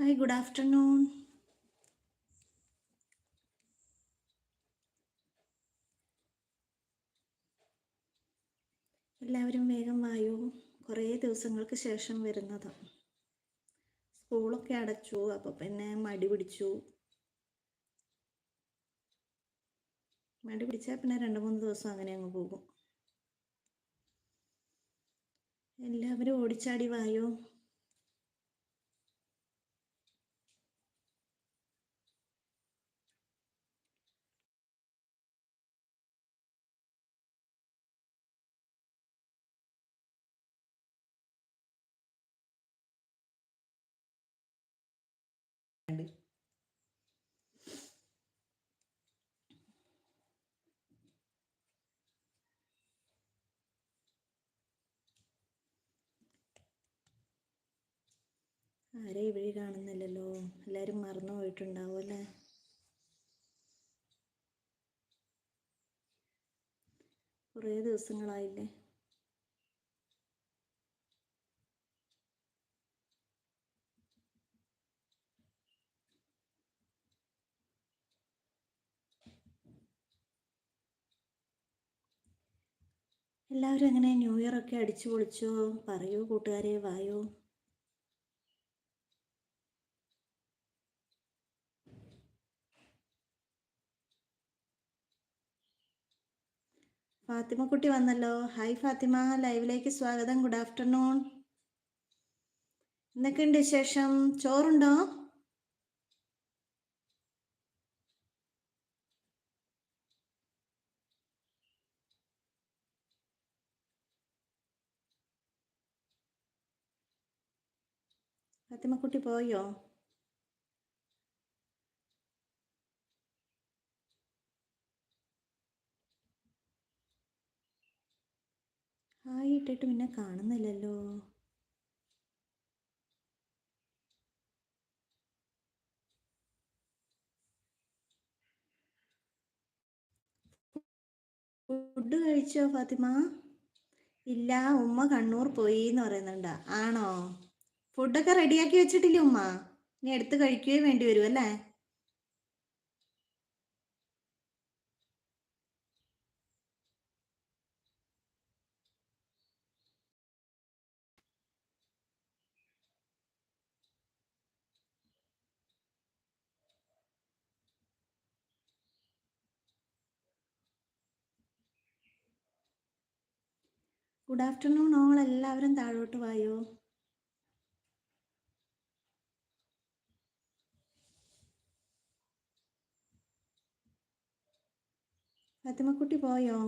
Hi good afternoon എല്ലാവരും വേഗം വായു. കുറേ ദിവസങ്ങൾക്ക് ശേഷം വരുന്നത്. സ്കൂളൊക്കെ അടച്ചു അപ്പോൾ പിന്നെ മടി പിടിച്ചു. മടി പിടിച്ചാൽ പിന്നെ രണ്ട് മൂന്ന് ദിവസം അങ്ങനെ അങ്ങ് പോകും. എല്ലാവരും ഓടിച്ചാടി വായോ. ആരെ ഇവിടെ കാണുന്നില്ലല്ലോ? എല്ലാവരും മറന്നു പോയിട്ടുണ്ടാവും അല്ലേ? കുറേ ദിവസങ്ങളായില്ലേ? എല്ലാവരും എങ്ങനെ ന്യൂ ഇയർ ഒക്കെ അടിച്ചു പൊളിച്ചോ? പറയൂ കൂട്ടുകാരെ വായോ? ഫാത്തിമ കുട്ടി വന്നല്ലോ. ഹായ് ഫാത്തിമ. ലൈവിലേക്ക് സ്വാഗതം. Good afternoon. എന്തൊക്കെയുണ്ട് ശേഷം ചോറുണ്ടോ? ഫാത്തിമ കുട്ടി പോയോ ഹായ് ഇട്ടിട്ട് പിന്നെ കാണുന്നില്ലല്ലോ. ഫുഡ് കഴിച്ചോ ഫാത്തിമ? ഇല്ല ഉമ്മ കണ്ണൂർ പോയി എന്ന് പറയുന്നുണ്ട്. ആണോ? ഫുഡൊക്കെ റെഡിയാക്കി വെച്ചിട്ടില്ലേ ഉമ്മ? ഇനി എടുത്ത് കഴിക്കുകയും വേണ്ടി വരും അല്ലേ? ഗുഡ് ആഫ്റ്റർനൂൺ ഓൾ എല്ലാവരും താഴോട്ട് വായോ? ഫാത്തിമക്കുട്ടി പോയോ?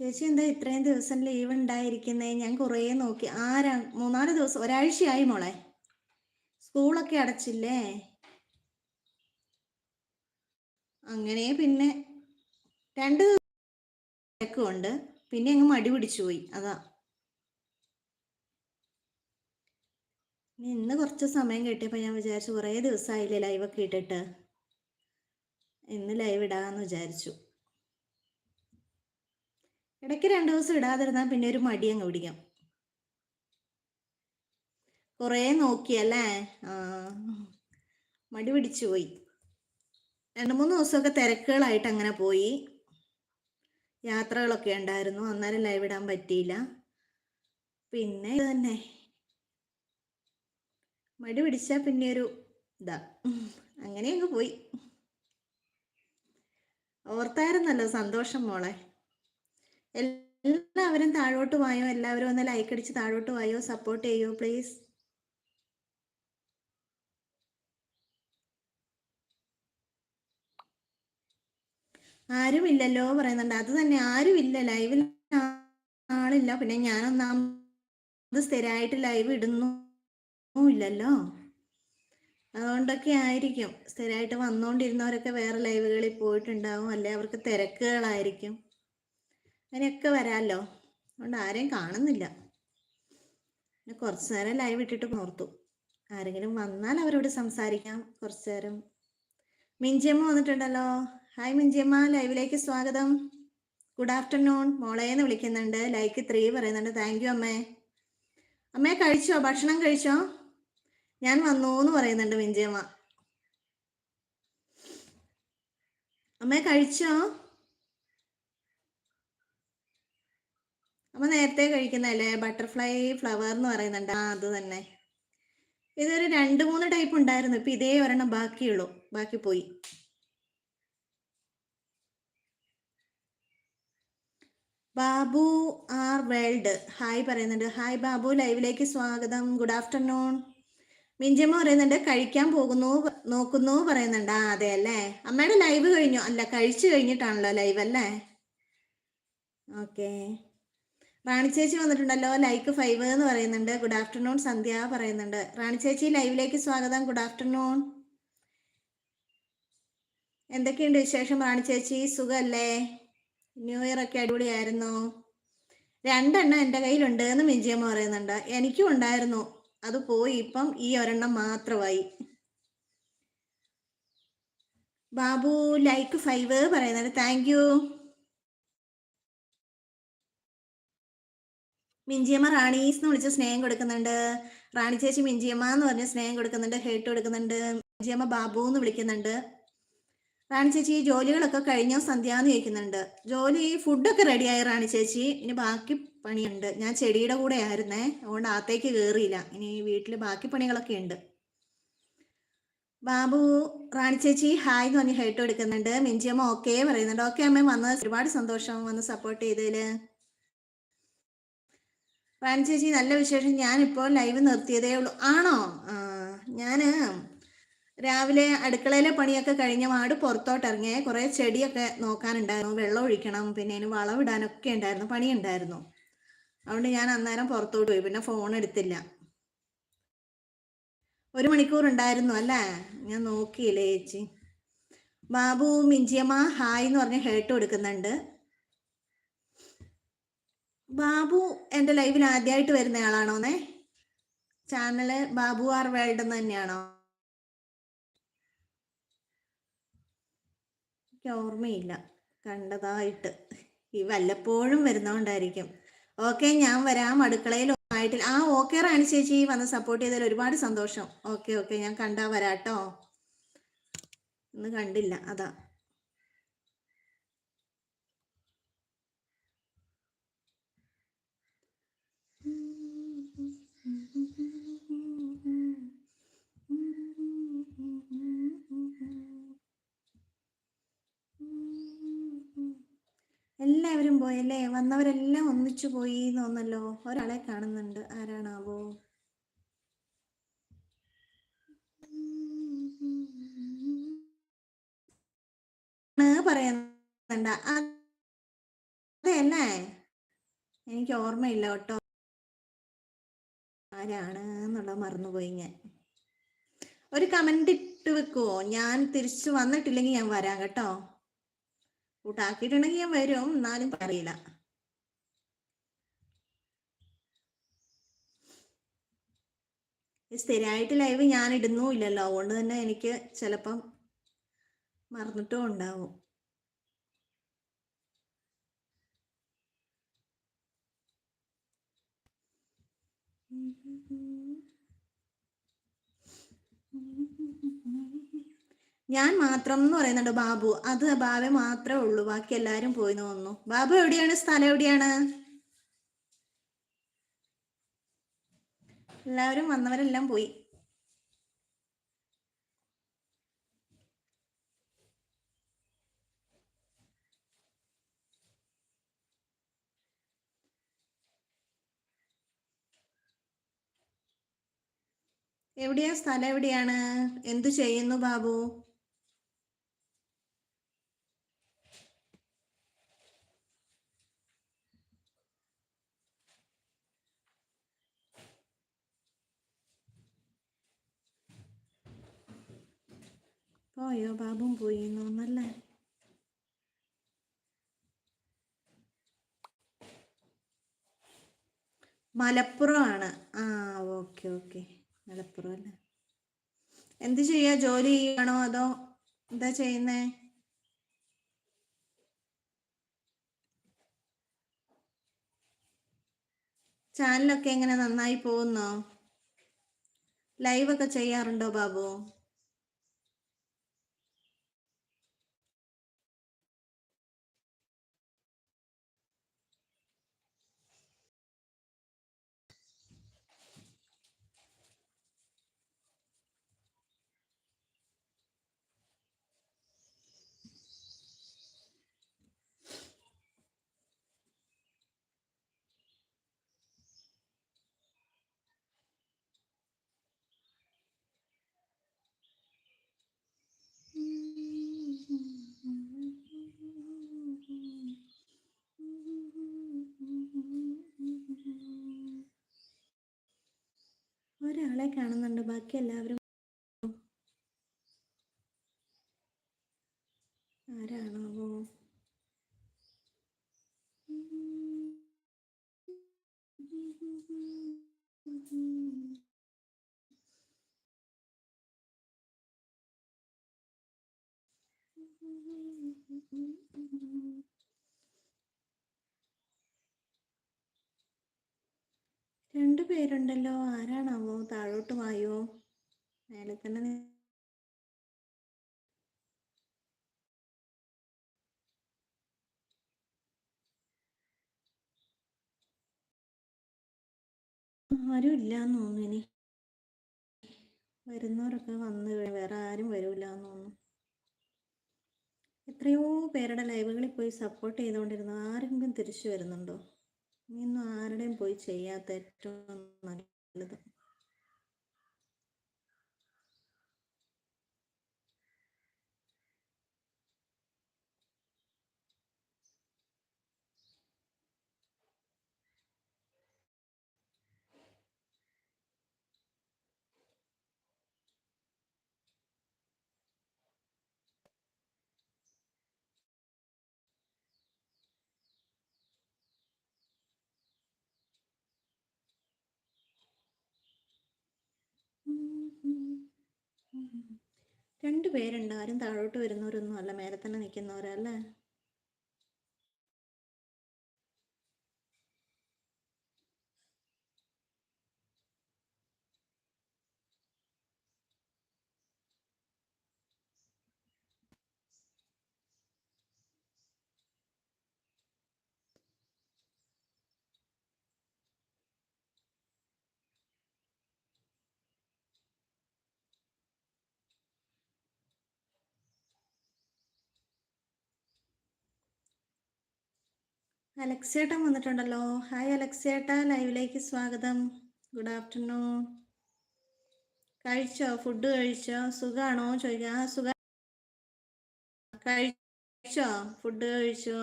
ചേച്ചി എന്താ ഇത്രയും ദിവസം ലീവ് ഉണ്ടായിരിക്കുന്നേ? ഞാൻ കുറേ നോക്കി. ആരാ? മൂന്നാൽ ദിവസം ഒരാഴ്ചയായി മോളെ. സ്കൂളൊക്കെ അടച്ചില്ലേ? അങ്ങനെ പിന്നെ രണ്ട് ഉണ്ട് പിന്നെ അങ്ങ് മടി പിടിച്ചു പോയി. അതാ. ഇനി ഇന്ന് കുറച്ച് സമയം കിട്ടിയപ്പോൾ ഞാൻ വിചാരിച്ചു കുറേ ദിവസമായില്ലേ ലൈവൊക്കെ ഇട്ടിട്ട്. ഇന്ന് ലൈവ് ഇടാമെന്ന് വിചാരിച്ചു. ഇടയ്ക്ക് രണ്ട് ദിവസം ഇടാതിരുന്നാൽ പിന്നെ ഒരു മടി അങ്ങ് പിടിക്കാം. കുറേ നോക്കിയല്ലേ മടി പിടിച്ചു പോയി. രണ്ട് മൂന്ന് ദിവസമൊക്കെ തിരക്കുകളായിട്ട് അങ്ങനെ പോയി. യാത്രകളൊക്കെ ഉണ്ടായിരുന്നു. അന്നേരം ലൈവ് ഇടാൻ പറ്റിയില്ല. പിന്നെ ഇത് തന്നെ. മടി പിടിച്ചാൽ പിന്നെ ഒരു ഇതാ. അങ്ങനെ അങ്ങ് പോയി. ഓർത്തായിരുന്നല്ലോ സന്തോഷം മോളെ. എല്ലാവരും താഴോട്ട് വായോ? എല്ലാവരും ഒന്ന് ലൈക്ക് അടിച്ച് താഴോട്ട് വായോ? സപ്പോർട്ട് ചെയ്യോ പ്ലീസ് ആരുമില്ലല്ലോ പറയുന്നുണ്ട്. അത് തന്നെ ആരുമില്ല. ലൈവിൽ ആളില്ല. പിന്നെ ഞാനൊന്നാമത് സ്ഥിരമായിട്ട് ലൈവ് ഇടുന്നു ഇല്ലല്ലോ. അതുകൊണ്ടൊക്കെ ആയിരിക്കും. സ്ഥിരമായിട്ട് വന്നുകൊണ്ടിരുന്നവരൊക്കെ വേറെ ലൈവുകളിൽ പോയിട്ടുണ്ടാവും. അല്ലെ? അവർക്ക് തിരക്കുകളായിരിക്കും. അങ്ങനെയൊക്കെ വരാമല്ലോ അതുകൊണ്ട് ആരെയും കാണുന്നില്ല. പിന്നെ കുറച്ച് നേരം ലൈവ് ഇട്ടിട്ട് നോർത്തു ആരെങ്കിലും വന്നാൽ അവരോട് സംസാരിക്കാം. കുറച്ചു നേരം. മിഞ്ചിയമ്മ വന്നിട്ടുണ്ടല്ലോ. ഹായ് മിഞ്ചിയമ്മ. ലൈവിലേക്ക് സ്വാഗതം. ഗുഡ് ആഫ്റ്റർനൂൺ മോളേന്ന് വിളിക്കുന്നുണ്ട്. ലൈക്ക് ത്രീ പറയുന്നുണ്ട്. താങ്ക് യു അമ്മേ. അമ്മേ കഴിച്ചോ? ഭക്ഷണം കഴിച്ചോ? ഞാൻ വന്നു എന്ന് പറയുന്നുണ്ട് മിഞ്ചിയമ്മ. അമ്മേ കഴിച്ചോ? അമ്മ നേരത്തെ കഴിക്കുന്നല്ലേ ബട്ടർഫ്ലൈ ഫ്ലവർ എന്ന് പറയുന്നുണ്ട്. ആ അത് തന്നെ. ഇതൊരു രണ്ട് മൂന്ന് ടൈപ്പ് ഉണ്ടായിരുന്നു. ഇപ്പൊ ഇതേ ഒരെണ്ണം ബാക്കിയുള്ളൂ. ബാക്കി പോയി. Babu R world. ഹായ് പറയുന്നുണ്ട്. ഹായ് ബാബു. ലൈവിലേക്ക് സ്വാഗതം. ഗുഡ് ആഫ്റ്റർനൂൺ മിഞ്ചമ്മ പറയുന്നുണ്ട് കഴിക്കാൻ പോകുന്നു നോക്കുന്നു പറയുന്നുണ്ട്. ആ അതെ അല്ലേ? അമ്മയുടെ ലൈവ് കഴിഞ്ഞു. അല്ല കഴിച്ചു കഴിഞ്ഞിട്ടാണല്ലോ ലൈവ് അല്ലേ? ഓക്കെ. റാണി ചേച്ചി വന്നിട്ടുണ്ടല്ലോ ലൈക്ക് ഫൈവ് എന്ന് പറയുന്നുണ്ട്. ഗുഡ് ആഫ്റ്റർനൂൺ സന്ധ്യ പറയുന്നുണ്ട്. റാണി ചേച്ചി ലൈവിലേക്ക് സ്വാഗതം. ഗുഡ് ആഫ്റ്റർനൂൺ എന്തൊക്കെയുണ്ട് വിശേഷം റാണി ചേച്ചി? സുഖല്ലേ? ന്യൂ ഇയർ ഒക്കെ അടിപൊളിയായിരുന്നു? രണ്ടെണ്ണം എന്റെ കയ്യിലുണ്ട് എന്ന് മിഞ്ചിയമ്മ പറയുന്നുണ്ട്. എനിക്കും ഉണ്ടായിരുന്നു. അത് പോയി. ഇപ്പം ഈ ഒരെണ്ണം മാത്രമായി. ബാബു ലൈക്ക് ഫൈവ് പറയുന്നുണ്ട്. താങ്ക് യു മിഞ്ചിയമ്മ റാണീസ് എന്ന് വിളിച്ച് സ്നേഹം കൊടുക്കുന്നുണ്ട്. റാണി ചേച്ചി മിഞ്ചിയമ്മ എന്ന് പറഞ്ഞ് സ്നേഹം കൊടുക്കുന്നുണ്ട്. ഹേട്ട് കൊടുക്കുന്നുണ്ട്. മിഞ്ചിയമ്മ ബാബു എന്ന് വിളിക്കുന്നുണ്ട്. റാണി ചേച്ചി ഈ ജോലികളൊക്കെ കഴിഞ്ഞോ? സന്ധ്യ എന്ന് ചോദിക്കുന്നുണ്ട്. ജോലി ഫുഡൊക്കെ റെഡിയായി റാണി ചേച്ചി? ഇനി ബാക്കി പണിയുണ്ട്. ഞാൻ ചെടിയുടെ കൂടെ ആയിരുന്നേ. അതുകൊണ്ട് അകത്തേക്ക് കയറിയില്ല ഇനി വീട്ടിൽ ബാക്കി പണികളൊക്കെ ഉണ്ട്. ബാബു റാണി ചേച്ചി ഹായ് എന്ന് പറഞ്ഞ് ഹേട്ട് എടുക്കുന്നുണ്ട്. മിഞ്ചിയമ്മ ഓക്കെ പറയുന്നുണ്ട്. ഓക്കെ അമ്മ വന്ന് ഒരുപാട് സന്തോഷം. വന്ന് സപ്പോർട്ട് ചെയ്തതിൽ. റാണി ചേച്ചി നല്ല വിശേഷം. ഞാൻ ഞാനിപ്പോൾ ലൈവ് നിർത്തിയതേ ഉള്ളൂ. ആണോ? ഞാൻ രാവിലെ അടുക്കളയിലെ പണിയൊക്കെ കഴിഞ്ഞ മാട് പുറത്തോട്ട് ഇറങ്ങിയ കുറേ ചെടിയൊക്കെ നോക്കാനുണ്ടായിരുന്നു. വെള്ളം ഒഴിക്കണം പിന്നെ അതിന് വളവിടാനൊക്കെ ഉണ്ടായിരുന്നു പണി ഉണ്ടായിരുന്നു അതുകൊണ്ട് ഞാൻ അന്നേരം പുറത്തോട്ട് പോയി പിന്നെ ഫോൺ എടുത്തില്ല. ഒരു മണിക്കൂർ ഉണ്ടായിരുന്നു അല്ലേ? ഞാൻ നോക്കിയില്ലേ ചേച്ചി. ബാബു മിഞ്ചിയമ്മ ഹായ് എന്ന് പറഞ്ഞ് ഹേട്ട് കൊടുക്കുന്നുണ്ട്. ബാബു എന്റെ ലൈവിൽ ആദ്യമായിട്ട് വരുന്ന ആളാണോന്നേ? ചാനൽ ബാബു ആർ വേൾഡ് എന്ന് തന്നെയാണോ? എനിക്ക് ഓർമ്മയില്ല. കണ്ടതായിട്ട്. ഈ വല്ലപ്പോഴും വരുന്നോണ്ടായിരിക്കും. ഓക്കെ ഞാൻ വരാം. അടുക്കളയിൽ ആയിട്ടില്ല. ആ ഓക്കെ റാണി ചേച്ചി വന്ന് സപ്പോർട്ട് ചെയ്തതിൽ ഒരുപാട് സന്തോഷം. ഓക്കെ ഓക്കെ ഞാൻ കണ്ടാ വരാട്ടോ. ഇന്ന് കണ്ടില്ല. അതാ. എല്ലാവരും പോയല്ലേ? വന്നവരെല്ലാം ഒന്നിച്ചു പോയി തോന്നല്ലോ ഒരാളെ കാണുന്നുണ്ട്. ആരാണാവോ? പറയുന്നുണ്ട്. അതെയല്ലേ എനിക്ക് ഓർമ്മയില്ല കേട്ടോ. ആരാണ് എന്നുള്ളത് മറന്നുപോയി ഞാൻ. ഒരു കമന്റ് ഇട്ട് വെക്കുവോ? ഞാൻ തിരിച്ചു വന്നിട്ടില്ലെങ്കിൽ ഞാൻ വരാം കേട്ടോ. കൂട്ടാക്കിയിട്ടുണ്ടെങ്കിൽ ഞാൻ വരും. എന്നാലും പറയില്ല. സ്ഥിരമായിട്ട് ലൈവ് ഞാൻ ഇടുന്നു ഇല്ലല്ലോ. അതുകൊണ്ട് തന്നെ എനിക്ക് ചിലപ്പം മറന്നിട്ടും ഉണ്ടാവും. ഞാൻ മാത്രം എന്ന് പറയുന്നുണ്ട് ബാബു. അത് ബാബെ മാത്രമേ ഉള്ളൂ. ബാക്കി എല്ലാരും പോയി തോന്നുന്നു. ബാബു എവിടെയാണ്? സ്ഥലം എവിടെയാണ്? എല്ലാവരും വന്നവരെല്ലാം പോയി. എവിടെയാ? സ്ഥലം എവിടെയാണ്? എന്തു ചെയ്യുന്നു ബാബു? പോയോ ബാബും പോയി തോന്നല്ലേ മലപ്പുറമാണ് ആ ഓക്കെ ഓക്കെ. മലപ്പുറം അല്ലേ? എന്ത് ചെയ്യാ? ജോലി ചെയ്യണോ അതോ എന്താ ചെയ്യുന്നേ? ചാനലൊക്കെ എങ്ങനെ നന്നായി പോകുന്നോ? ലൈവ് ഒക്കെ ചെയ്യാറുണ്ടോ ബാബു? ഒരാളെ കാണുന്നുണ്ട്. ബാക്കി എല്ലാവരും ആരാണാവോ? രണ്ടു പേരുണ്ടല്ലോ. ആരാണാവോ? താഴോട്ട് വായോ? മേലെ തന്നെ ആരും തോന്നുന്നു ഇനി. വരുന്നവരൊക്കെ വന്ന് വേറെ ആരും വരൂല എന്ന് തോന്നുന്നു. എത്രയോ പേരുടെ ലൈവുകളിൽ പോയി സപ്പോർട്ട് ചെയ്തുകൊണ്ടിരുന്നു ആരെങ്കിലും തിരിച്ചു വരുന്നുണ്ടോ? ഇനിയൊന്നും ആരുടെയും പോയി ചെയ്യാത്ത ഏറ്റവും നല്ലത്. രണ്ടു പേരുണ്ട്. ആരും താഴോട്ട് വരുന്നവരൊന്നും അല്ല. മേലെ തന്നെ നിൽക്കുന്നവരല്ലേ? അലക്സേട്ടൻ വന്നിട്ടുണ്ടല്ലോ. ഹായ് അലക്സേട്ട ലൈവിലേക്ക് സ്വാഗതം. ഗുഡ് ആഫ്റ്റർനൂൺ കഴിച്ചോ? ഫുഡ് കഴിച്ചോ? സുഖാണോ? ചോദിക്കാം. ആ സുഖ കഴിച്ചോ? ഫുഡ് കഴിച്ചോ?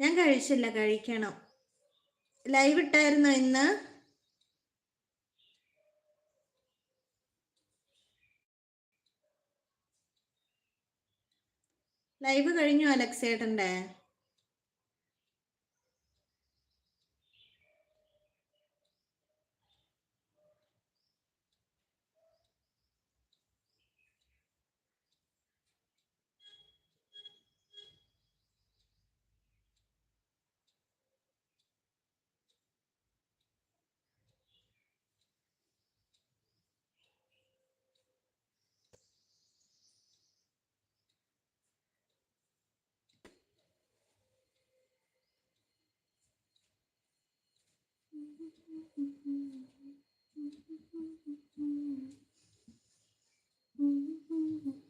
ഞാൻ കഴിച്ചില്ല. കഴിക്കണം. ലൈവ് ഇട്ടായിരുന്നു ഇന്ന്? ലൈവ് കഴിഞ്ഞു അലക്സേട്ടന്റെ? Mm-hmm.